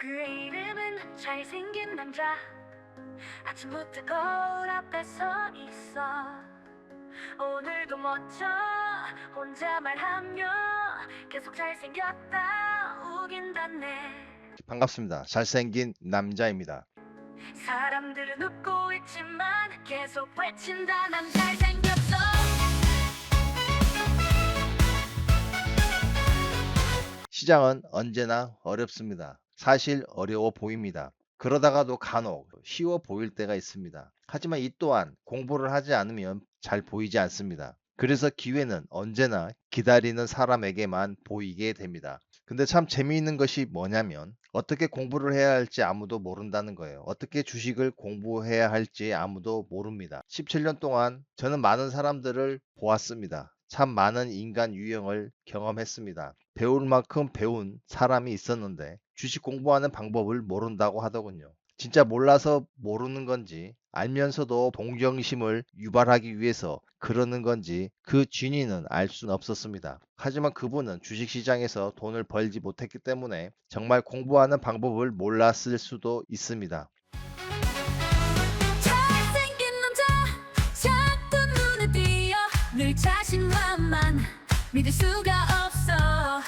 그 이름은 잘생긴 남자. 아침부터 거울 앞에 서 있어. 오늘도 멋져. 혼자 말 하며 계속 잘생겼다. 우긴다네 반갑습니다. 잘생긴 남자입니다. 사람들은 웃고 있지만 계속 외친다. 난 잘생겼어. 시장은 언제나 어렵습니다. 사실 어려워 보입니다. 그러다가도 간혹 쉬워 보일 때가 있습니다. 하지만 이 또한 공부를 하지 않으면 잘 보이지 않습니다. 그래서 기회는 언제나 기다리는 사람에게만 보이게 됩니다. 근데 참 재미있는 것이 뭐냐면 어떻게 공부를 해야 할지 아무도 모른다는 거예요. 어떻게 주식을 공부해야 할지 아무도 모릅니다. 17년 동안 저는 많은 사람들을 보았습니다. 참 많은 인간 유형을 경험했습니다. 배울 만큼 배운 사람이 있었는데 주식 공부하는 방법을 모른다고 하더군요. 진짜 몰라서 모르는 건지 알면서도 동정심을 유발하기 위해서 그러는 건지 그 진위는 알 수는 없었습니다. 하지만 그분은 주식시장에서 돈을 벌지 못했기 때문에 정말 공부하는 방법을 몰랐을 수도 있습니다. 늘 자신만만 믿을 수가 없어.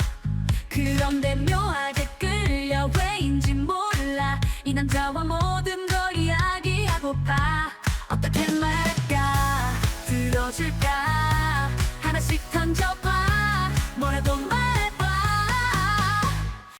그런데 묘하게 끌려 왜인지 몰라. 이 남자와 모든 걸 이야기하고파 어떻게 말할까? 들어줄까? 하나씩 던져봐. 뭐라도 말해봐.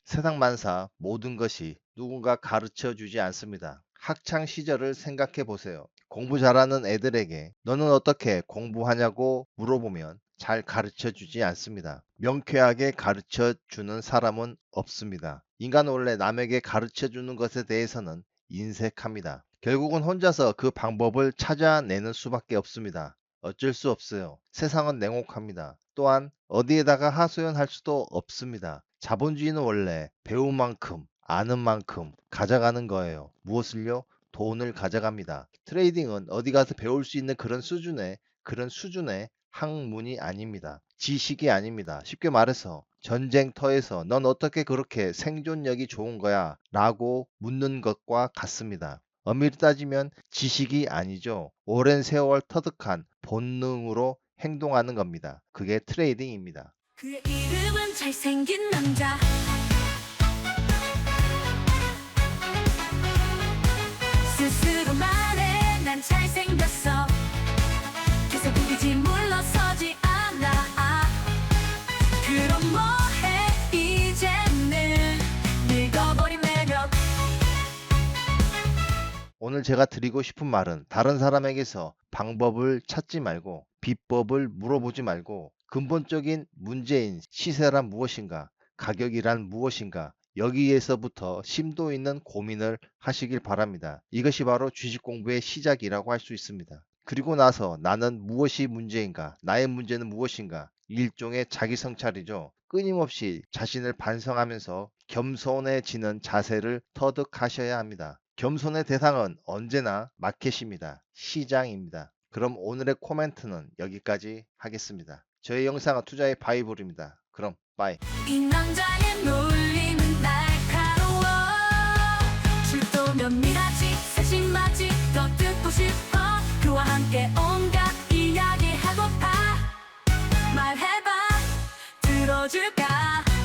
세상 만사 모든 것이 누군가 가르쳐 주지 않습니다. 학창 시절을 생각해 보세요. 공부 잘하는 애들에게 너는 어떻게 공부하냐고 물어보면 잘 가르쳐 주지 않습니다. 명쾌하게 가르쳐 주는 사람은 없습니다. 인간은 원래 남에게 가르쳐 주는 것에 대해서는 인색합니다. 결국은 혼자서 그 방법을 찾아내는 수밖에 없습니다. 어쩔 수 없어요. 세상은 냉혹합니다. 또한 어디에다가 하소연할 수도 없습니다. 자본주의는 원래 배운 만큼 아는 만큼 가져가는 거예요. 무엇을요? 돈을 가져갑니다. 트레이딩은 어디 가서 배울 수 있는 그런 수준의 그런 수준의 학문이 아닙니다. 지식이 아닙니다. 쉽게 말해서 전쟁터에서 넌 어떻게 그렇게 생존력이 좋은 거야? 라고 묻는 것과 같습니다. 엄밀히 따지면 지식이 아니죠. 오랜 세월 터득한 본능으로 행동하는 겁니다. 그게 트레이딩입니다. 그 오늘 제가 드리고 싶은 말은 다른 사람에게서 방법을 찾지 말고 비법을 물어보지 말고 근본적인 문제인 시세란 무엇인가, 가격이란 무엇인가, 여기에서부터 심도 있는 고민을 하시길 바랍니다. 이것이 바로 주식 공부의 시작이라고 할 수 있습니다. 그리고 나서 나는 무엇이 문제인가, 나의 문제는 무엇인가, 일종의 자기 성찰이죠. 끊임없이 자신을 반성하면서 겸손해지는 자세를 터득하셔야 합니다. 겸손의 대상은 언제나 마켓입니다. 시장입니다. 그럼 오늘의 코멘트는 여기까지 하겠습니다. 저의 영상은 투자의 바이블입니다. 그럼 빠이. 들어줄까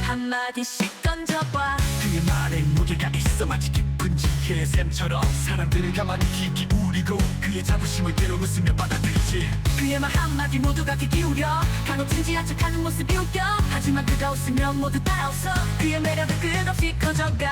한마디씩 던져봐 그의 말에 무게가 있어 마치 깊은 지 혜의 샘처럼 사람들은 가만히 귀 기울이고 그의 자부심을 때로 웃으며 받아들이지. 그의 말 한마디 모두가 귀 기울여 간혹 진지한 척하는 모습이 웃겨. 하지만 그가 웃으면 모두 따라 웃어. 그의 매력은 끝없이 커져가